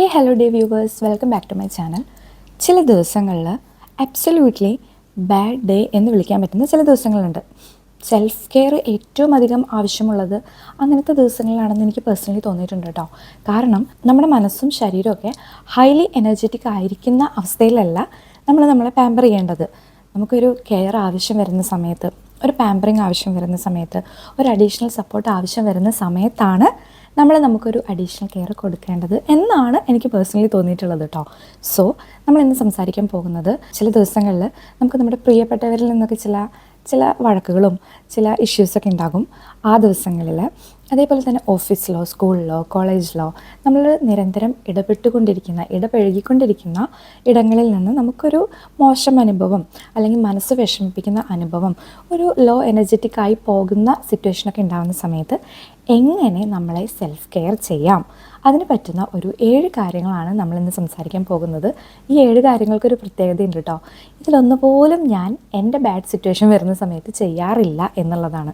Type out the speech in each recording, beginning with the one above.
Hey hello dear viewers welcome back to my channel ചില ദിവസങ്ങളിൽ absolutely bad day എന്ന് വിളിക്കാൻ പറ്റുന്ന ചില ദിവസങ്ങളുണ്ട്. സെൽഫ് കെയർ ഏറ്റവും അധികം ആവശ്യമുള്ളത് അങ്ങനത്തെ ദിവസങ്ങളിലാണെന്ന് എനിക്ക് പേഴ്സണലി തോന്നിയിട്ടുണ്ട് കേട്ടോ. കാരണം നമ്മുടെ മനസ്സും ശരീരമൊക്കെ ഹൈലി എനർജറ്റിക് ആയിരിക്കുന്ന അവസ്ഥയിലല്ല നമ്മൾ നമ്മളെ പാമ്പർ ചെയ്യേണ്ടത്. നമുക്കൊരു കെയർ ആവശ്യം വരുന്ന സമയത്ത് ഒരു പാമ്പറിങ് ആവശ്യം വരുന്ന സമയത്ത് ഒരു അഡീഷണൽ സപ്പോർട്ട് ആവശ്യം വരുന്ന സമയത്താണ് നമ്മൾ നമുക്കൊരു അഡീഷണൽ കെയർ കൊടുക്കേണ്ടത് എന്നാണ് എനിക്ക് പേഴ്സണലി തോന്നിയിട്ടുള്ളത് കേട്ടോ സോ നമ്മൾ ഇന്ന് സംസാരിക്കാൻ പോകുന്നത് ചില ദിവസങ്ങളിൽ നമുക്ക് നമ്മുടെ പ്രിയപ്പെട്ടവരിൽ നിന്നൊക്കെ ചില ചില വഴക്കുകളും ചില ഇഷ്യൂസൊക്കെ ഉണ്ടാകും. ആ ദിവസങ്ങളിൽ അതേപോലെ തന്നെ ഓഫീസിലോ സ്കൂളിലോ കോളേജിലോ നമ്മൾ നിരന്തരം ഇടപെട്ടുകൊണ്ടിരിക്കുന്ന ഇടപഴകിക്കൊണ്ടിരിക്കുന്ന ഇടങ്ങളിൽ നിന്ന് നമുക്കൊരു മോശം അനുഭവം അല്ലെങ്കിൽ മനസ്സ് വിഷമിപ്പിക്കുന്ന അനുഭവം ഒരു ലോ എനർജറ്റിക് ആയി പോകുന്ന സിറ്റുവേഷനൊക്കെ ഉണ്ടാകുന്ന സമയത്ത് എങ്ങനെ നമ്മളെ സെൽഫ് കെയർ ചെയ്യാം? അതിന് പറ്റുന്ന ഒരു ഏഴ് കാര്യങ്ങളാണ് നമ്മളിന്ന് സംസാരിക്കാൻ പോകുന്നത്. ഈ ഏഴ് കാര്യങ്ങൾക്കൊരു പ്രത്യേകതയുണ്ട് കേട്ടോ. ഇതിലൊന്നുപോലും ഞാൻ എന്റെ ബാഡ് സിറ്റുവേഷൻ വരുന്ന സമയത്ത് ചെയ്യാറില്ല എന്നുള്ളതാണ്.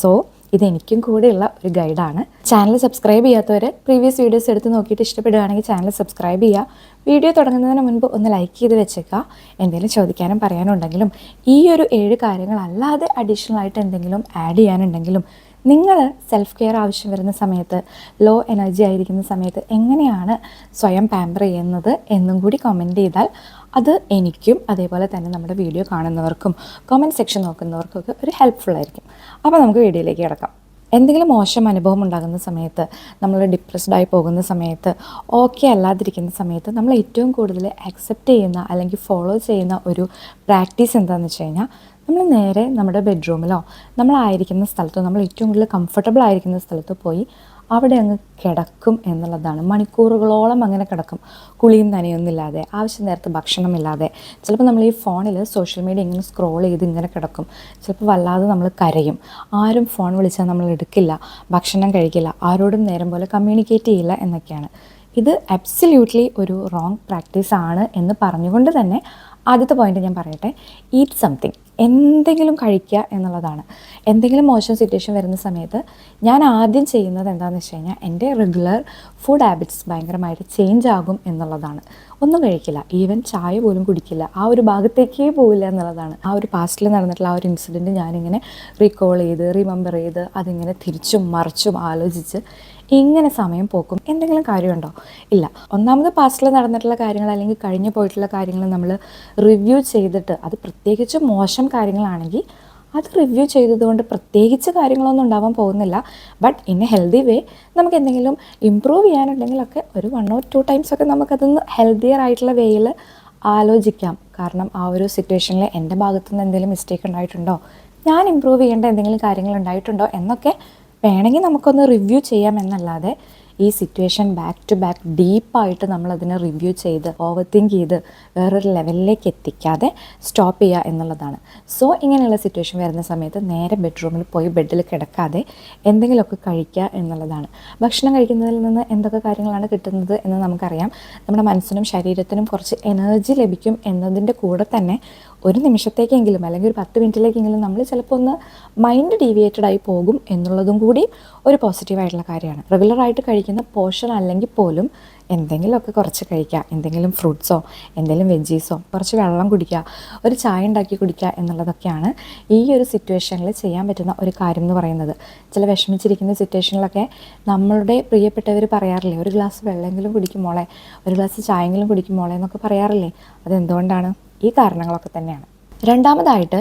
സോ ഇതെനിക്കും കൂടെയുള്ള ഒരു ഗൈഡാണ്. ചാനൽ സബ്സ്ക്രൈബ് ചെയ്യാത്തവർ പ്രീവിയസ് വീഡിയോസ് എടുത്ത് നോക്കിയിട്ട് ഇഷ്ടപ്പെടുകയാണെങ്കിൽ ചാനൽ സബ്സ്ക്രൈബ് ചെയ്യുക. വീഡിയോ തുടങ്ങുന്നതിന് മുൻപ് ഒന്ന് ലൈക്ക് ചെയ്ത് വെച്ചേക്കുക എന്തെങ്കിലും ചോദിക്കാനും പറയാനുണ്ടെങ്കിലും ഈ ഒരു ഏഴ് കാര്യങ്ങളല്ലാതെ അഡീഷണൽ ആയിട്ട് എന്തെങ്കിലും ആഡ് ചെയ്യാനുണ്ടെങ്കിലും നിങ്ങൾ സെൽഫ് കെയർ ആവശ്യം വരുന്ന സമയത്ത് ലോ എനർജി ആയിരിക്കുന്ന സമയത്ത് എങ്ങനെയാണ് സ്വയം പാമ്പർ ചെയ്യുന്നത് എന്നും കൂടി കമന്റ് ചെയ്താൽ അത് എനിക്കും അതേപോലെ തന്നെ നമ്മുടെ വീഡിയോ കാണുന്നവർക്കും കമന്റ് സെക്ഷൻ നോക്കുന്നവർക്കൊക്കെ ഒരു ഹെൽപ്ഫുൾ ആയിരിക്കും. അപ്പോൾ നമുക്ക് വീഡിയോയിലേക്ക് കിടക്കാം. എന്തെങ്കിലും മോശം അനുഭവം ഉണ്ടാകുന്ന സമയത്ത് നമ്മൾ ഡിപ്രസ്ഡ് ആയി പോകുന്ന സമയത്ത് ഓക്കെ അല്ലാതിരിക്കുന്ന സമയത്ത് നമ്മൾ ഏറ്റവും കൂടുതൽ അക്സെപ്റ്റ് ചെയ്യുന്ന അല്ലെങ്കിൽ ഫോളോ ചെയ്യുന്ന ഒരു പ്രാക്ടീസ് എന്താണെന്ന് വെച്ച് കഴിഞ്ഞാൽ നമ്മൾ നേരെ നമ്മുടെ ബെഡ്റൂമിലോ നമ്മളായിരിക്കുന്ന സ്ഥലത്തോ നമ്മൾ ഏറ്റവും കൂടുതൽ കംഫർട്ടബിൾ ആയിരിക്കുന്ന സ്ഥലത്തോ പോയി അവിടെ അങ്ങ് കിടക്കും എന്നുള്ളതാണ്. മണിക്കൂറുകളോളം അങ്ങനെ കിടക്കും. കുളിയും നനയൊന്നുമില്ലാതെ ആവശ്യ നേരത്ത് ഭക്ഷണമില്ലാതെ. ചിലപ്പോൾ നമ്മൾ ഈ ഫോണിൽ സോഷ്യൽ മീഡിയ ഇങ്ങനെ സ്ക്രോൾ ചെയ്ത് ഇങ്ങനെ കിടക്കും. ചിലപ്പോൾ വല്ലാതെ നമ്മൾ കരയും. ആരും ഫോൺ വിളിച്ചാൽ നമ്മൾ എടുക്കില്ല ഭക്ഷണം കഴിക്കില്ല ആരോടും നേരം പോലെ കമ്മ്യൂണിക്കേറ്റ് ചെയ്യില്ല എന്നൊക്കെയാണ്. ഇത് അബ്സല്യൂട്ട്ലി ഒരു റോങ് പ്രാക്ടീസ് ആണ് എന്ന് പറഞ്ഞുകൊണ്ട് തന്നെ ആദ്യത്തെ പോയിന്റ് ഞാൻ പറയട്ടെ. ഈറ്റ് സംതിങ് എന്തെങ്കിലും കഴിക്കുക എന്നുള്ളതാണ്. എന്തെങ്കിലും മോശം സിറ്റുവേഷൻ വരുന്ന സമയത്ത് ഞാൻ ആദ്യം ചെയ്യുന്നത് എന്താണെന്ന് വെച്ച് കഴിഞ്ഞാൽ എന്റെ റെഗുലർ ഫുഡ് ഹാബിറ്റ്സ് ഭയങ്കരമായിട്ട് ചേഞ്ച് ആകും എന്നുള്ളതാണ്. ഒന്നും കഴിക്കില്ല. ഈവൻ ചായ പോലും കുടിക്കില്ല. ആ ഒരു ഭാഗത്തേക്കേ പോവില്ല എന്നുള്ളതാണ്. ആ ഒരു പാസ്റ്റിൽ നടന്നിട്ടുള്ള ആ ഒരു ഇൻസിഡന്റ് ഞാനിങ്ങനെ റീകോൾ ചെയ്ത് റിമെമ്പർ ചെയ്ത് അതിങ്ങനെ തിരിച്ചും മറിച്ചും ആലോചിച്ച് ഇങ്ങനെ സമയം പോക്കും എന്തെങ്കിലും കാര്യമുണ്ടോ? ഇല്ല. ഒന്നാമത് പാസ്റ്റിൽ നടന്നിട്ടുള്ള കാര്യങ്ങൾ അല്ലെങ്കിൽ കഴിഞ്ഞു പോയിട്ടുള്ള കാര്യങ്ങൾ നമ്മൾ റിവ്യൂ ചെയ്തിട്ട് അത് പ്രത്യേകിച്ച് മോശം കാര്യങ്ങളാണെങ്കിൽ അത് റിവ്യൂ ചെയ്തതുകൊണ്ട് പ്രത്യേകിച്ച് കാര്യങ്ങളൊന്നും ഉണ്ടാവാൻ പോകുന്നില്ല. But in a healthy way നമുക്ക് എന്തെങ്കിലും ഇമ്പ്രൂവ് ചെയ്യാനുണ്ടെങ്കിലൊക്കെ ഒരു വൺ ഓർ ടു ടൈംസ് ഒക്കെ നമുക്കതൊന്ന് ഹെൽത്തിയർ ആയിട്ടുള്ള വേയിൽ ആലോചിക്കാം. കാരണം ആ ഒരു സിറ്റുവേഷനിൽ എന്റെ ഭാഗത്തുനിന്ന് എന്തെങ്കിലും മിസ്റ്റേക്ക് ഉണ്ടായിട്ടുണ്ടോ? ഞാൻ ഇമ്പ്രൂവ് ചെയ്യേണ്ട എന്തെങ്കിലും കാര്യങ്ങൾ ഉണ്ടായിട്ടുണ്ടോ? എന്നൊക്കെ വേണമെങ്കിൽ നമുക്കൊന്ന് റിവ്യൂ ചെയ്യാം എന്നല്ലാതെ ഈ സിറ്റുവേഷൻ ബാക്ക് ടു ബാക്ക് ഡീപ്പായിട്ട് നമ്മളതിനെ റിവ്യൂ ചെയ്ത് ഓവർ തിങ്ക് ചെയ്ത് വേറൊരു ലെവലിലേക്ക് എത്തിക്കാതെ സ്റ്റോപ്പ് ചെയ്യുക എന്നുള്ളതാണ്. സോ ഇങ്ങനെയുള്ള സിറ്റുവേഷൻ വരുന്ന സമയത്ത് നേരെ ബെഡ്റൂമിൽ പോയി ബെഡിൽ കിടക്കാതെ എന്തെങ്കിലുമൊക്കെ കഴിക്കുക എന്നുള്ളതാണ്. ഭക്ഷണം കഴിക്കുന്നതിൽ നിന്ന് എന്തൊക്കെ കാര്യങ്ങളാണ് കിട്ടുന്നത് എന്ന് നമുക്കറിയാം. നമ്മുടെ മനസ്സിനും ശരീരത്തിനും കുറച്ച് എനർജി ലഭിക്കും എന്നതിന്റെ കൂടെ തന്നെ ഒരു നിമിഷത്തേക്കെങ്കിലും അല്ലെങ്കിൽ ഒരു പത്ത് മിനിറ്റിലേക്കെങ്കിലും നമ്മൾ ചിലപ്പോൾ ഒന്ന് മൈൻഡ് ഡീവിയേറ്റഡ് ആയി പോകും എന്നുള്ളതും കൂടി ഒരു പോസിറ്റീവായിട്ടുള്ള കാര്യമാണ്. റെഗുലറായിട്ട് കഴിക്കുന്ന പോർഷൻ അല്ലെങ്കിൽ പോലും എന്തെങ്കിലുമൊക്കെ കുറച്ച് കഴിക്കുക. എന്തെങ്കിലും ഫ്രൂട്ട്സോ എന്തെങ്കിലും വെജീസോ കുറച്ച് വെള്ളം കുടിക്കുക ഒരു ചായ ഉണ്ടാക്കി കുടിക്കുക എന്നുള്ളതൊക്കെയാണ് ഈ ഒരു സിറ്റുവേഷനിൽ ചെയ്യാൻ പറ്റുന്ന ഒരു കാര്യം എന്ന് പറയുന്നത്. ചില വിഷമിച്ചിരിക്കുന്ന സിറ്റുവേഷനിലൊക്കെ നമ്മളുടെ പ്രിയപ്പെട്ടവർ പറയാറില്ലേ ഒരു ഗ്ലാസ് വെള്ളമെങ്കിലും കുടിക്കുമോളെ ഒരു ഗ്ലാസ് ചായെങ്കിലും കുടിക്കുമോളെ എന്നൊക്കെ പറയാറില്ലേ? അതെന്തുകൊണ്ടാണ്? ഈ കാരണങ്ങളൊക്കെ തന്നെയാണ്. രണ്ടാമതായിട്ട്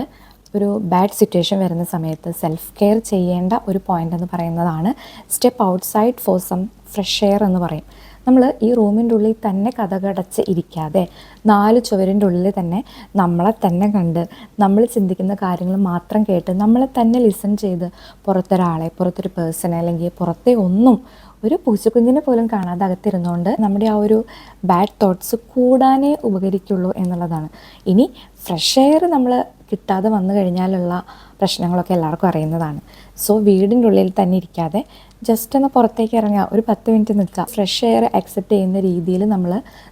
ഒരു ബാഡ് സിറ്റുവേഷൻ വരുന്ന സമയത്ത് സെൽഫ് കെയർ ചെയ്യേണ്ട ഒരു പോയിന്റ് എന്ന് പറയുന്നതാണ് step outside for some fresh air എന്ന് പറയും. നമ്മൾ ഈ റൂമിന്റെ ഉള്ളിൽ തന്നെ കഥകടച്ച് ഇരിക്കാതെ നാല് ചുവരിന്റെ ഉള്ളിൽ തന്നെ നമ്മളെ തന്നെ കണ്ട് നമ്മൾ ചിന്തിക്കുന്ന കാര്യങ്ങൾ മാത്രം കേട്ട് നമ്മളെ തന്നെ ലിസൺ ചെയ്ത് പുറത്തൊരാളെ പുറത്തൊരു പേഴ്സണെ അല്ലെങ്കിൽ പുറത്തെ ഒന്നും ഒരു പൂച്ചക്കുഞ്ഞിനെ പോലും കാണാതെ അകത്തിരുന്നുകൊണ്ട് നമ്മുടെ ആ ഒരു ബാഡ് തോട്ട്സ് കൂടാനേ ഉപകരിക്കുള്ളൂ എന്നുള്ളതാണ്. ഇനി ഫ്രഷ് എയർ നമ്മൾ കിട്ടാതെ വന്നു കഴിഞ്ഞാലുള്ള പ്രശ്നങ്ങളൊക്കെ എല്ലാവർക്കും അറിയുന്നതാണ്. സോ വീടിന്റെ ഉള്ളിൽ തന്നെ ഇരിക്കാതെ ജസ്റ്റ് ഒന്ന് പുറത്തേക്ക് ഇറങ്ങുക ഒരു പത്ത് മിനിറ്റ് നിൽക്കുക ഫ്രഷ് എയർ അക്സെപ്റ്റ് ചെയ്യുന്ന രീതിയിൽ നമ്മൾ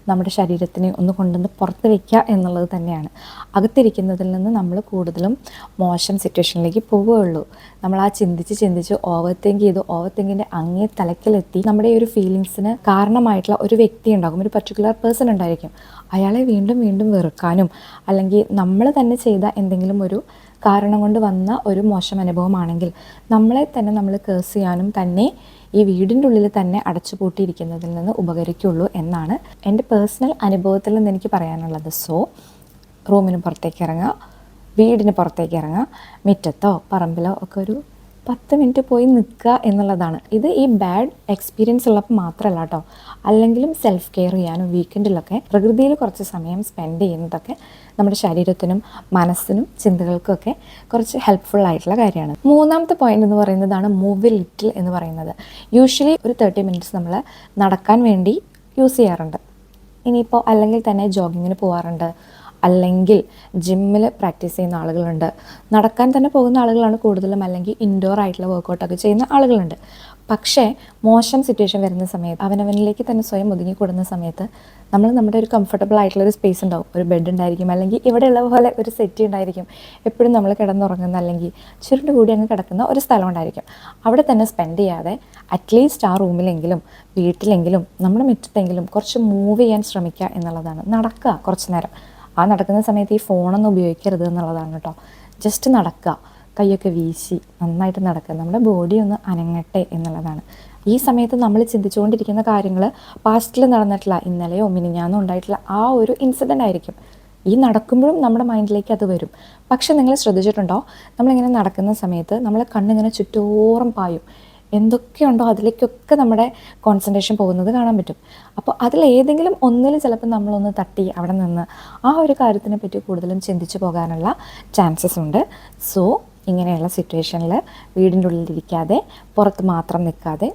നമ്മുടെ ശരീരത്തിനെ ഒന്ന് കൊണ്ടുവന്ന് പുറത്ത് വയ്ക്കുക എന്നുള്ളത് തന്നെയാണ്. അകത്തിരിക്കുന്നതിൽ നിന്ന് നമ്മൾ കൂടുതലും മോശം സിറ്റുവേഷനിലേക്ക് പോവുകയുള്ളൂ. നമ്മൾ ആ ചിന്തിച്ച് ചിന്തിച്ച് ഓവർ തിങ്ക് ചെയ്ത് ഓവർ തിങ്കിന്റെ അങ്ങേ തലക്കിലെത്തി നമ്മുടെ ഈ ഒരു ഫീലിങ്സിന് കാരണമായിട്ടുള്ള ഒരു വ്യക്തി ഉണ്ടാകും. ഒരു പർട്ടിക്കുലർ പേഴ്സൺ ഉണ്ടായിരിക്കും. അയാളെ വീണ്ടും വീണ്ടും വെറുക്കാനും അല്ലെങ്കിൽ നമ്മൾ തന്നെ ചെയ്ത എന്തെങ്കിലും ഒരു കാരണം കൊണ്ട് വന്ന ഒരു മോശം അനുഭവമാണെങ്കിൽ നമ്മളെ തന്നെ നമ്മൾ കേസ് ചെയ്യാനും തന്നെ ഈ വീടിന്റെ ഉള്ളിൽ തന്നെ അടച്ചു പൂട്ടിയിരിക്കുന്നതിൽ നിന്ന് ഉപകരിക്കുള്ളൂ എന്നാണ് എന്റെ പേഴ്സണൽ അനുഭവത്തിൽ നിന്ന് എനിക്ക് പറയാനുള്ളത്. സോ റൂമിന് പുറത്തേക്ക് ഇറങ്ങുക വീടിന് പുറത്തേക്ക് ഇറങ്ങുക മുറ്റത്തോ പറമ്പിലോ ഒക്കെ ഒരു പത്ത് മിനിറ്റ് പോയി നിൽക്കുക എന്നുള്ളതാണ്. ഇത് ഈ ബാഡ് എക്സ്പീരിയൻസ് ഉള്ളപ്പോൾ മാത്രമല്ല കേട്ടോ. അല്ലെങ്കിലും സെൽഫ് കെയർ ചെയ്യാനും വീക്കെൻഡിലൊക്കെ പ്രകൃതിയിൽ കുറച്ച് സമയം സ്പെൻഡ് ചെയ്യുന്നതൊക്കെ നമ്മുടെ ശരീരത്തിനും മനസ്സിനും ചിന്തകൾക്കൊക്കെ കുറച്ച് ഹെൽപ്ഫുൾ ആയിട്ടുള്ള കാര്യമാണ്. മൂന്നാമത്തെ പോയിന്റ് എന്ന് പറയുന്നതാണ് മൂവ് ലിറ്റിൽ എന്ന് പറയുന്നത്. യൂഷ്വലി ഒരു തേർട്ടി മിനിറ്റ്സ് നമ്മൾ നടക്കാൻ വേണ്ടി യൂസ് ചെയ്യാറുണ്ട്. ഇനിയിപ്പോൾ അല്ലെങ്കിൽ തന്നെ ജോഗിങ്ങിന് പോകാറുണ്ട് അല്ലെങ്കിൽ ജിമ്മിൽ പ്രാക്ടീസ് ചെയ്യുന്ന ആളുകളുണ്ട്. നടക്കാൻ തന്നെ പോകുന്ന ആളുകളാണ് കൂടുതലും അല്ലെങ്കിൽ ഇൻഡോർ ആയിട്ടുള്ള വർക്കൗട്ടൊക്കെ ചെയ്യുന്ന ആളുകളുണ്ട്. പക്ഷേ മോശം സിറ്റുവേഷൻ വരുന്ന സമയത്ത് അവനവനിലേക്ക് തന്നെ സ്വയം ഒതുങ്ങിക്കൂടുന്ന സമയത്ത് നമ്മൾ നമ്മുടെ ഒരു കംഫർട്ടബിൾ ആയിട്ടുള്ള ഒരു സ്പേസ് ഉണ്ടാവും. ഒരു ബെഡ് ഉണ്ടായിരിക്കും അല്ലെങ്കിൽ ഇവിടെ ഉള്ള പോലെ ഒരു സെറ്റ് ഉണ്ടായിരിക്കും. എപ്പോഴും നമ്മൾ കിടന്നുറങ്ങുന്ന അല്ലെങ്കിൽ ചുരുണ്ട് കൂടി അങ്ങ് കിടക്കുന്ന ഒരു സ്ഥലം ഉണ്ടായിരിക്കും. അവിടെ തന്നെ സ്പെൻഡ് ചെയ്യാതെ അറ്റ്ലീസ്റ്റ് ആ റൂമിലെങ്കിലും വീട്ടിലെങ്കിലും നമ്മുടെ മുറ്റത്തെങ്കിലും കുറച്ച് മൂവ് ചെയ്യാൻ ശ്രമിക്കുക എന്നുള്ളതാണ്. നടക്കുക കുറച്ച് നേരം. ആ നടക്കുന്ന സമയത്ത് ഈ ഫോണൊന്നും ഉപയോഗിക്കരുത് എന്നുള്ളതാണ് കേട്ടോ. ജസ്റ്റ് നടക്കുക. കൈയൊക്കെ വീശി നന്നായിട്ട് നടക്കുക. നമ്മുടെ ബോഡി ഒന്ന് അനങ്ങട്ടെ എന്നുള്ളതാണ്. ഈ സമയത്ത് നമ്മൾ ചിന്തിച്ചുകൊണ്ടിരിക്കുന്ന കാര്യങ്ങൾ പാസ്റ്റിൽ നടന്നിട്ടില്ല ഇന്നലെയോ മിനിഞ്ഞാന്നോ ഉണ്ടായിട്ടുള്ള ആ ഒരു ഇൻസിഡന്റ് ആയിരിക്കും. ഈ നടക്കുമ്പോഴും നമ്മുടെ മൈൻഡിലേക്ക് അത് വരും. പക്ഷെ നിങ്ങൾ ശ്രദ്ധിച്ചിട്ടുണ്ടോ? നമ്മളിങ്ങനെ നടക്കുന്ന സമയത്ത് നമ്മളെ കണ്ണിങ്ങനെ ചുറ്റോറും പായും. എന്തൊക്കെയുണ്ടോ അതിലേക്കൊക്കെ നമ്മുടെ കോൺസെൻട്രേഷൻ പോകുന്നത് കാണാൻ പറ്റും. അപ്പോൾ അതിൽ ഏതെങ്കിലും ഒന്നിൽ ചിലപ്പോൾ നമ്മളൊന്ന് തട്ടി അവിടെ നിന്ന് ആ ഒരു കാര്യത്തിനെ പറ്റി കൂടുതലും ചിന്തിച്ചു പോകാനുള്ള ചാൻസസ് ഉണ്ട്. സോ ഇങ്ങനെയുള്ള സിറ്റുവേഷനിൽ വീടിന്റെ ഉള്ളിലിരിക്കാതെ പുറത്ത് മാത്രം നിൽക്കാതെ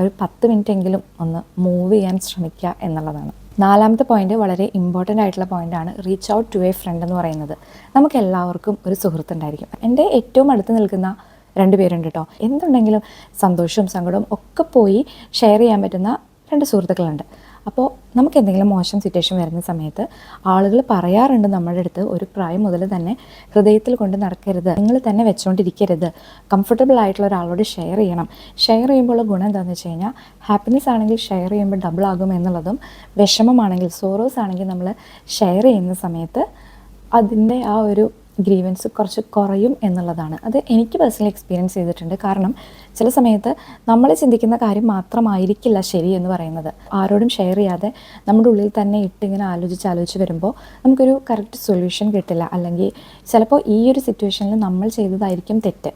ഒരു പത്ത് മിനിറ്റ് എങ്കിലും ഒന്ന് മൂവ് ചെയ്യാൻ ശ്രമിക്കുക എന്നുള്ളതാണ്. നാലാമത്തെ പോയിന്റ് വളരെ ഇമ്പോർട്ടന്റ് ആയിട്ടുള്ള പോയിന്റാണ് reach out to a friend എന്ന് പറയുന്നത്. നമുക്ക് എല്ലാവർക്കും ഒരു സുഹൃത്തുണ്ടായിരിക്കും എന്റെ ഏറ്റവും അടുത്ത് നിൽക്കുന്ന രണ്ട് പേരുണ്ട് കേട്ടോ എന്തുണ്ടെങ്കിലും സന്തോഷവും സങ്കടവും ഒക്കെ പോയി ഷെയർ ചെയ്യാൻ പറ്റുന്ന രണ്ട് സുഹൃത്തുക്കളുണ്ട്. അപ്പോൾ നമുക്ക് എന്തെങ്കിലും മോശം സിറ്റുവേഷൻ വരുന്ന സമയത്ത് ആളുകൾ പറയാറുണ്ട് നമ്മുടെ അടുത്ത് ഒരു പ്രായം മുതൽ തന്നെ ഹൃദയത്തിൽ കൊണ്ട് നടക്കരുത് നിങ്ങൾ തന്നെ വെച്ചുകൊണ്ടിരിക്കരുത് കംഫർട്ടബിൾ ആയിട്ടുള്ള ഒരാളോട് ഷെയർ ചെയ്യണം. ഷെയർ ചെയ്യുമ്പോൾ ഗുണം എന്താണെന്ന് വെച്ച് കഴിഞ്ഞാൽ ഹാപ്പിനെസ് ആണെങ്കിൽ ഷെയർ ചെയ്യുമ്പോൾ ഡബിൾ ആകും എന്നുള്ളതും വിഷമമാണെങ്കിൽ സോറോസ് ആണെങ്കിൽ നമ്മൾ ഷെയർ ചെയ്യുന്ന സമയത്ത് അതിന്റെ ആ ഒരു ഗ്രീവൻസ് കുറച്ച് കുറയും എന്നുള്ളതാണ്. അത് എനിക്ക് പേഴ്സണലി എക്സ്പീരിയൻസ് ചെയ്തിട്ടുണ്ട്. കാരണം ചില സമയത്ത് നമ്മൾ ചിന്തിക്കുന്ന കാര്യം മാത്രമായിരിക്കില്ല ശരി എന്ന് പറയുന്നത്. ആരോടും ഷെയർ ചെയ്യാതെ നമ്മുടെ ഉള്ളിൽ തന്നെ ഇട്ടിങ്ങനെ ആലോചിച്ച് ആലോചിച്ച് വരുമ്പോൾ നമുക്കൊരു കറക്റ്റ് സൊല്യൂഷൻ കിട്ടില്ല. അല്ലെങ്കിൽ ചിലപ്പോൾ ഈ ഒരു സിറ്റുവേഷനിൽ നമ്മൾ ചെയ്തതായിരിക്കും തെറ്റ്.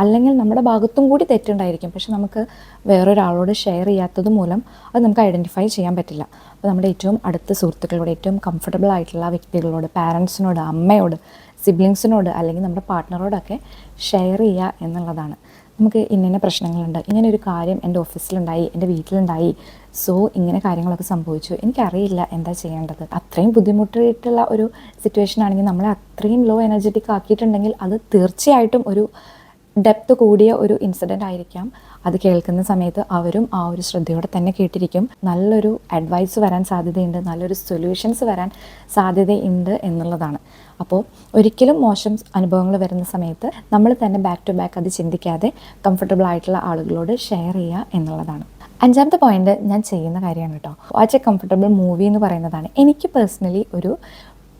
അല്ലെങ്കിൽ നമ്മുടെ ഭാഗത്തും കൂടി തെറ്റുണ്ടായിരിക്കും. പക്ഷെ നമുക്ക് വേറൊരാളോട് ഷെയർ ചെയ്യാത്തത് മൂലം അത് നമുക്ക് ഐഡന്റിഫൈ ചെയ്യാൻ പറ്റില്ല. അപ്പോൾ നമ്മുടെ ഏറ്റവും അടുത്ത സുഹൃത്തുക്കളോട് ഏറ്റവും കംഫർട്ടബിൾ ആയിട്ടുള്ള വ്യക്തികളോട് പാരൻസിനോട് അമ്മയോട് സിബ്ലിങ്സിനോട് അല്ലെങ്കിൽ നമ്മുടെ പാർട്ട്ണറോടൊക്കെ ഷെയർ ചെയ്യുക എന്നുള്ളതാണ്. നമുക്ക് ഇന്ന പ്രശ്നങ്ങളുണ്ട്. ഇങ്ങനെ ഒരു കാര്യം എന്റെ ഓഫീസിലുണ്ടായി എന്റെ വീട്ടിലുണ്ടായി. സോ ഇങ്ങനെ കാര്യങ്ങളൊക്കെ സംഭവിച്ചു. എനിക്കറിയില്ല എന്താ ചെയ്യേണ്ടത്. അത്രയും ബുദ്ധിമുട്ടായിട്ടുള്ള ഒരു സിറ്റുവേഷൻ ആണെങ്കിൽ നമ്മളെ അത്രയും ലോ എനർജറ്റിക് ആക്കിയിട്ടുണ്ടെങ്കിൽ അത് തീർച്ചയായിട്ടും ഒരു ഡെപ്ത് കൂടിയ ഒരു ഇൻസിഡന്റ് ആയിരിക്കാം. അത് കേൾക്കുന്ന സമയത്ത് അവരും ആ ഒരു ശ്രദ്ധയോടെ തന്നെ കേട്ടിരിക്കും. നല്ലൊരു അഡ്വൈസ് വരാൻ സാധ്യതയുണ്ട്. നല്ലൊരു സൊല്യൂഷൻസ് വരാൻ സാധ്യതയുണ്ട് എന്നുള്ളതാണ്. അപ്പോൾ ഒരിക്കലും മോശം അനുഭവങ്ങൾ വരുന്ന സമയത്ത് നമ്മൾ തന്നെ ബാക്ക് ടു ബാക്ക് അത് ചിന്തിക്കാതെ കംഫർട്ടബിൾ ആയിട്ടുള്ള ആളുകളോട് ഷെയർ ചെയ്യുക എന്നുള്ളതാണ്. അഞ്ചാമത്തെ പോയിന്റ് ഞാൻ ചെയ്യുന്ന കാര്യമാണ് കേട്ടോ. വാച്ച് എ കംഫർട്ടബിൾ മൂവി എന്ന് പറയുന്നതാണ്. എനിക്ക് പേഴ്സണലി ഒരു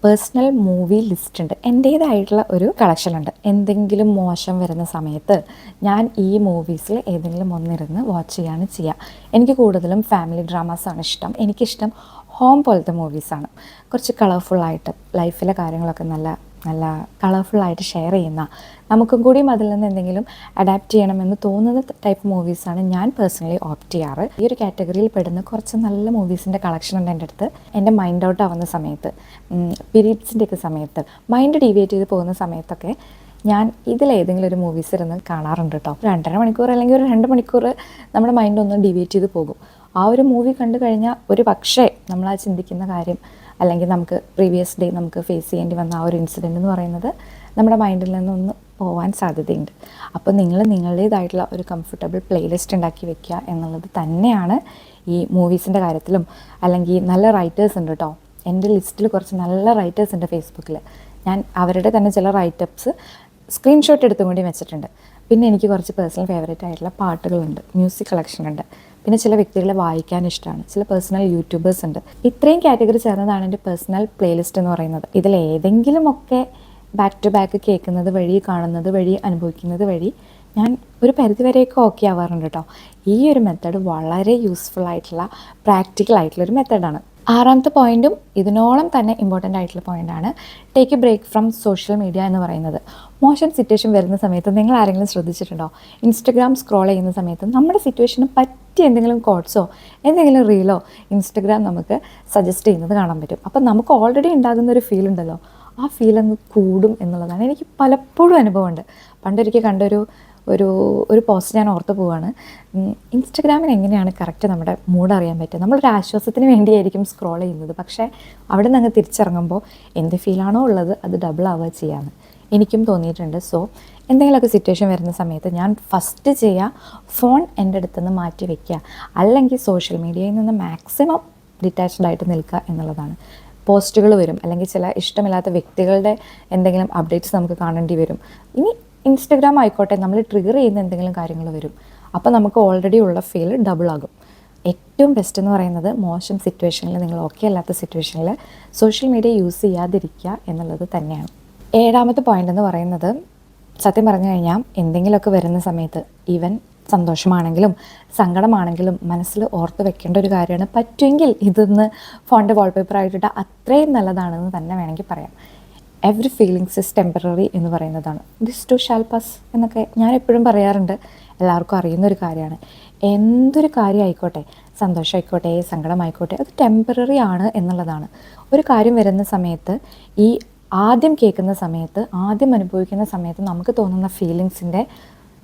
പേഴ്സണൽ മൂവി ലിസ്റ്റ് ഉണ്ട്. എന്റേതായിട്ടുള്ള ഒരു കളക്ഷൻ ഉണ്ട്. എന്തെങ്കിലും മോശം വരുന്ന സമയത്ത് ഞാൻ ഈ മൂവീസിൽ ഏതെങ്കിലും ഒന്നിരുന്ന് വാച്ച് ചെയ്യാണ് ചെയ്യുക. എനിക്ക് കൂടുതലും ഫാമിലി ഡ്രാമാസാണ് ഇഷ്ടം. എനിക്കിഷ്ടം ഹോം പോലത്തെ മൂവീസാണ് കുറച്ച് കളർഫുള്ളായിട്ട് ലൈഫിലെ കാര്യങ്ങളൊക്കെ നല്ല നല്ല കളർഫുള്ളായിട്ട് ഷെയർ ചെയ്യുന്ന നമുക്കും കൂടിയും അതിൽ നിന്ന് എന്തെങ്കിലും അഡാപ്റ്റ് ചെയ്യണമെന്ന് തോന്നുന്ന ടൈപ്പ് മൂവീസാണ് ഞാൻ പേഴ്സണലി ഓപ്റ്റ് ചെയ്യാറ്. ഈ ഒരു കാറ്റഗറിയിൽ പെടുന്ന കുറച്ച് നല്ല മൂവീസിന്റെ കളക്ഷൻ ഉണ്ട് എന്റെ അടുത്ത്. എന്റെ മൈൻഡ് ഔട്ട് ആവുന്ന സമയത്ത് പീരീഡ്സിന്റെയൊക്കെ സമയത്ത് മൈൻഡ് ഡീവിയേറ്റ് ചെയ്ത് പോകുന്ന സമയത്തൊക്കെ ഞാൻ ഇതിലേതെങ്കിലും ഒരു മൂവീസ് ഇരുന്ന് കാണാറുണ്ട് കേട്ടോ രണ്ടര മണിക്കൂർ അല്ലെങ്കിൽ ഒരു രണ്ട് മണിക്കൂർ നമ്മുടെ മൈൻഡ് ഒന്ന് ഡിവേറ്റ് ചെയ്ത് പോകും. ആ ഒരു മൂവി കണ്ടു കഴിഞ്ഞാൽ ഒരു പക്ഷേ നമ്മൾ ആ ചിന്തിക്കുന്ന കാര്യം അല്ലെങ്കിൽ നമുക്ക് പ്രീവിയസ് ഡേ നമുക്ക് ഫേസ് ചെയ്യേണ്ടി വന്ന ആ ഒരു ഇൻസിഡന്റ് എന്ന് പറയുന്നത് നമ്മുടെ മൈൻഡിൽ നിന്നൊന്ന് പോവാൻ സാധ്യതയുണ്ട്. അപ്പോൾ നിങ്ങൾ നിങ്ങളുടേതായിട്ടുള്ള ഒരു കംഫർട്ടബിൾ പ്ലേലിസ്റ്റ് ഉണ്ടാക്കി വെക്കുക എന്നുള്ളത് തന്നെയാണ് ഈ മൂവീസിന്റെ കാര്യത്തിലും അല്ലെങ്കിൽ നല്ല റൈറ്റേഴ്സ് ഉണ്ട് കേട്ടോ എന്റെ ലിസ്റ്റിൽ കുറച്ച് നല്ല റൈറ്റേഴ്സ് ഉണ്ട് ഫേസ്ബുക്കിൽ ഞാൻ അവരുടെ തന്നെ ചില റൈറ്റപ്സ് സ്ക്രീൻഷോട്ട് എടുത്തും കൂടി വെച്ചിട്ടുണ്ട്. പിന്നെ എനിക്ക് കുറച്ച് പേഴ്സണൽ ഫേവറേറ്റ് ആയിട്ടുള്ള പാട്ടുകളുണ്ട്. മ്യൂസിക് കളക്ഷൻ ഉണ്ട്. പിന്നെ ചില വ്യക്തികളെ വായിക്കാൻ ഇഷ്ടമാണ് ചില പേഴ്സണൽ യൂട്യൂബേഴ്സ് ഉണ്ട്. ഇത്രയും കാറ്റഗറി ചേർന്നതാണ് എന്റെ പേഴ്സണൽ പ്ലേലിസ്റ്റ് എന്ന് പറയുന്നത്. ഇതിൽ ഏതെങ്കിലുമൊക്കെ ബാക്ക് ടു ബാക്ക് കേൾക്കുന്നത് വഴി കാണുന്നത് വഴി അനുഭവിക്കുന്നത് വഴി ഞാൻ ഒരു പരിധിവരെയൊക്കെ ഓക്കെ ആവാറുണ്ട് കേട്ടോ ഈ ഒരു മെത്തേഡ് വളരെ യൂസ്ഫുൾ ആയിട്ടുള്ള പ്രാക്ടിക്കൽ ആയിട്ടുള്ള ഒരു മെത്തേഡാണ് ആറാമത്തെ പോയിന്റും ഇതിനോളം തന്നെ ഇമ്പോർട്ടന്റ് ആയിട്ടുള്ള പോയിന്റാണ് take a break from social media എന്ന് പറയുന്നത്. മോശം സിറ്റുവേഷൻ വരുന്ന സമയത്ത് നിങ്ങൾ ആരെങ്കിലും ശ്രദ്ധിച്ചിട്ടുണ്ടോ? ഇൻസ്റ്റഗ്രാം സ്ക്രോൾ ചെയ്യുന്ന സമയത്ത് നമ്മുടെ സിറ്റുവേഷന് പറ്റിയ എന്തെങ്കിലും കോഡ്സോ എന്തെങ്കിലും റീലോ ഇൻസ്റ്റഗ്രാം നമുക്ക് സജസ്റ്റ് ചെയ്യുന്നത് കാണാൻ പറ്റും. അപ്പം നമുക്ക് ഓൾറെഡി ഉണ്ടാകുന്ന ഒരു ഫീൽ ഉണ്ടല്ലോ. ആ ഫീൽ അങ്ങ് കൂടും എന്നുള്ളതാണ് എനിക്ക് പലപ്പോഴും അനുഭവമുണ്ട്. പണ്ടൊരിക്കൽ കണ്ടൊരു ഒരു ഒരു പോസ്റ്റ് ഞാൻ ഓർത്ത് പോവാണ്. ഇൻസ്റ്റഗ്രാമിൽ എങ്ങനെയാണ് കറക്റ്റ് നമ്മുടെ മൂഡ് അറിയാൻ പറ്റുക? നമ്മളൊരു ആശ്വാസത്തിന് വേണ്ടിയായിരിക്കും സ്ക്രോൾ ചെയ്യുന്നത്. പക്ഷേ അവിടെ നിന്ന് അങ്ങ് തിരിച്ചിറങ്ങുമ്പോൾ എന്ത് ഫീലാണോ ഉള്ളത് അത് ഡബിൾ ആവുക ചെയ്യാമെന്ന് എനിക്കും തോന്നിയിട്ടുണ്ട്. സോ എന്തെങ്കിലുമൊക്കെ സിറ്റുവേഷൻ വരുന്ന സമയത്ത് ഞാൻ ഫസ്റ്റ് ചെയ്യുക ഫോൺ എന്റെ അടുത്തുനിന്ന് മാറ്റി വയ്ക്കുക. അല്ലെങ്കിൽ സോഷ്യൽ മീഡിയയിൽ നിന്ന് മാക്സിമം ഡിറ്റാച്ച്ഡ് ആയിട്ട് നിൽക്കുക എന്നുള്ളതാണ്. പോസ്റ്റുകൾ വരും. അല്ലെങ്കിൽ ചില ഇഷ്ടമില്ലാത്ത വ്യക്തികളുടെ എന്തെങ്കിലും അപ്ഡേറ്റ്സ് നമുക്ക് കാണേണ്ടി വരും. ഇനി ഇൻസ്റ്റഗ്രാം ആയിക്കോട്ടെ നമ്മൾ ട്രിഗർ ചെയ്യുന്ന എന്തെങ്കിലും കാര്യങ്ങൾ വരും. അപ്പോൾ നമുക്ക് ഓൾറെഡി ഉള്ള ഫീൽ ഡബിൾ ആകും. ഏറ്റവും ബെസ്റ്റ് എന്ന് പറയുന്നത് മോശം സിറ്റുവേഷനിൽ നിങ്ങൾ ഓക്കെ അല്ലാത്ത സിറ്റുവേഷനിൽ സോഷ്യൽ മീഡിയ യൂസ് ചെയ്യാതിരിക്കുക എന്നുള്ളത് തന്നെയാണ്. ഏഴാമത്തെ പോയിന്റ് എന്ന് പറയുന്നത് സത്യം പറഞ്ഞു കഴിഞ്ഞാൽ എന്തെങ്കിലുമൊക്കെ വരുന്ന സമയത്ത് ഈവൻ സന്തോഷമാണെങ്കിലും സങ്കടമാണെങ്കിലും മനസ്സിൽ ഓർത്ത് വെക്കേണ്ട ഒരു കാര്യമാണ്. പറ്റുമെങ്കിൽ ഇതൊന്ന് ഫോണിന്റെ വാൾപേപ്പർ ആയിട്ടിട്ട് അത്രയും നല്ലതാണെന്ന് തന്നെ വേണമെങ്കിൽ പറയാം. എവറി ഫീലിങ്സ് ഇസ് ടെമ്പററി എന്ന് പറയുന്നതാണ്. ദിസ് ടു ഷാൽ പാസ് എന്നൊക്കെ ഞാൻ എപ്പോഴും പറയാറുണ്ട്. എല്ലാവർക്കും അറിയുന്ന ഒരു കാര്യമാണ്. എന്തൊരു കാര്യം ആയിക്കോട്ടെ സന്തോഷമായിക്കോട്ടെ സങ്കടമായിക്കോട്ടെ അത് ടെമ്പററി ആണ് എന്നുള്ളതാണ്. ഒരു കാര്യം വരുന്ന സമയത്ത് ഈ ആദ്യം കേൾക്കുന്ന സമയത്ത് ആദ്യം അനുഭവിക്കുന്ന സമയത്ത് നമുക്ക് തോന്നുന്ന ഫീലിങ്സിന്റെ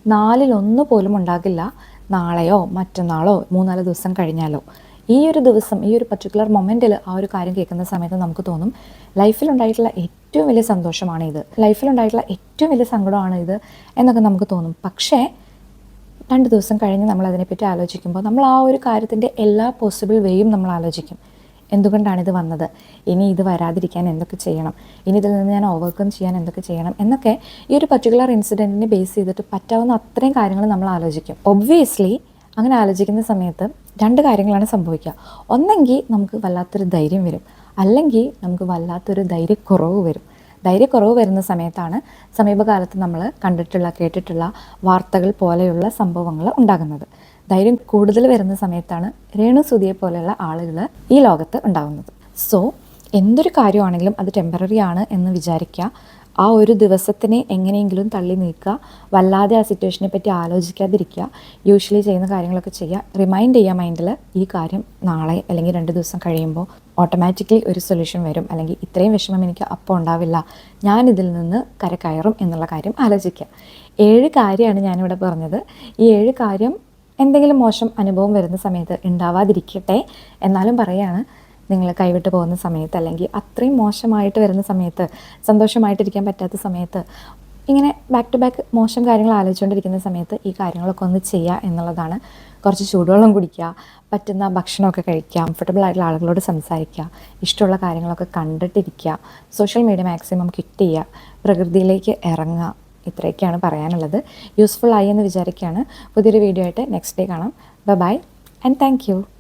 നാലിലൊന്ന് പോലും ഉണ്ടാകില്ല. നാളെയോ മറ്റന്നാളോ മൂന്നാൽ ദിവസം കഴിഞ്ഞാലോ. ഈ ഒരു ദിവസം ഈ ഒരു പർട്ടിക്കുലർ മൊമെന്റിൽ ആ ഒരു കാര്യം കേൾക്കുന്ന സമയത്ത് നമുക്ക് തോന്നും ലൈഫിലുണ്ടായിട്ടുള്ള ഏറ്റവും വലിയ സന്തോഷമാണ് ഇത്. ലൈഫിലുണ്ടായിട്ടുള്ള ഏറ്റവും വലിയ സങ്കടമാണ് ഇത് എന്നൊക്കെ നമുക്ക് തോന്നും. പക്ഷേ രണ്ട് ദിവസം കഴിഞ്ഞ് നമ്മൾ അതിനെപ്പറ്റി ആലോചിക്കുമ്പോൾ നമ്മൾ ആ ഒരു കാര്യത്തിന്റെ എല്ലാ പോസിബിൾ വേയും നമ്മൾ ആലോചിക്കും. എന്തുകൊണ്ടാണ് ഇത് വന്നത്? ഇനി ഇത് വരാതിരിക്കാൻ എന്തൊക്കെ ചെയ്യണം? ഇനി ഇതിൽ നിന്ന് ഞാൻ ഓവർകം ചെയ്യാൻ എന്തൊക്കെ ചെയ്യണം? എന്നൊക്കെ ഈ ഒരു പർട്ടിക്കുലർ ഇൻസിഡന്റിനെ ബേസ് ചെയ്തിട്ട് പറ്റാവുന്ന അത്രയും കാര്യങ്ങൾ നമ്മൾ ആലോചിക്കും. ഒബ്വിയസ്ലി അങ്ങനെ ആലോചിക്കുന്ന സമയത്ത് രണ്ട് കാര്യങ്ങളാണ് സംഭവിക്കുക. ഒന്നെങ്കിൽ നമുക്ക് വല്ലാത്തൊരു ധൈര്യം വരും. അല്ലെങ്കിൽ നമുക്ക് വല്ലാത്തൊരു ധൈര്യക്കുറവ് വരും. ധൈര്യക്കുറവ് വരുന്ന സമയത്താണ് സമീപകാലത്ത് നമ്മൾ കണ്ടിട്ടുള്ള കേട്ടിട്ടുള്ള വാർത്തകൾ പോലെയുള്ള സംഭവങ്ങൾ ഉണ്ടാകുന്നത്. ധൈര്യം കൂടുതൽ വരുന്ന സമയത്താണ് രേണു സുതിയെ പോലെയുള്ള ആളുകൾ ഈ ലോകത്ത് ഉണ്ടാകുന്നത് സോ എന്തൊരു കാര്യമാണെങ്കിലും അത് ടെമ്പററി ആണ് എന്ന് വിചാരിക്കുക. ആ ഒരു ദിവസത്തിനെ എങ്ങനെയെങ്കിലും തള്ളി നീക്കുക. വല്ലാതെ ആ സിറ്റുവേഷനെ പറ്റി ആലോചിക്കാതിരിക്കുക. യൂഷ്വലി ചെയ്യുന്ന കാര്യങ്ങളൊക്കെ ചെയ്യുക. റിമൈൻഡ് ചെയ്യുക മൈൻഡിൽ ഈ കാര്യം നാളെ അല്ലെങ്കിൽ രണ്ട് ദിവസം കഴിയുമ്പോൾ ഓട്ടോമാറ്റിക്കലി ഒരു സൊല്യൂഷൻ വരും. അല്ലെങ്കിൽ ഇത്രയും വിഷമം എനിക്ക് അപ്പോൾ ഉണ്ടാവില്ല. ഞാൻ ഇതിൽ നിന്ന് കരകയറും എന്നുള്ള കാര്യം ആലോചിക്കുക. ഏഴ് കാര്യമാണ് ഞാനിവിടെ പറഞ്ഞത്. ഈ ഏഴ് കാര്യം എന്തെങ്കിലും മോശം അനുഭവം വരുന്ന സമയത്ത് ഉണ്ടാവാതിരിക്കട്ടെ. എന്നാലും പറയാണ് നിങ്ങൾ കൈവിട്ട് പോകുന്ന സമയത്ത് അല്ലെങ്കിൽ അത്രയും മോശമായിട്ട് വരുന്ന സമയത്ത് സന്തോഷമായിട്ടിരിക്കാൻ പറ്റാത്ത സമയത്ത് ഇങ്ങനെ ബാക്ക് ടു ബാക്ക് മോശം കാര്യങ്ങൾ ആലോചിച്ചുകൊണ്ടിരിക്കുന്ന സമയത്ത് ഈ കാര്യങ്ങളൊക്കെ ഒന്ന് ചെയ്യുക എന്നുള്ളതാണ്. കുറച്ച് ചൂടുവെള്ളം കുടിക്കുക പറ്റുന്ന ഭക്ഷണമൊക്കെ കഴിക്കുക കംഫർട്ടബിൾ ആയിട്ടുള്ള ആളുകളോട് സംസാരിക്കുക ഇഷ്ടമുള്ള കാര്യങ്ങളൊക്കെ കണ്ടിട്ടിരിക്കുക സോഷ്യൽ മീഡിയ മാക്സിമം കിറ്റ് ചെയ്യുക പ്രകൃതിയിലേക്ക് ഇറങ്ങുക ഇത്രയൊക്കെയാണ് പറയാനുള്ളത്. യൂസ്ഫുൾ ആയി എന്ന് വിചാരിക്കുകയാണ്. പുതിയൊരു വീഡിയോ ആയിട്ട് നെക്സ്റ്റ് ഡേ കാണാം. Bye bye and thank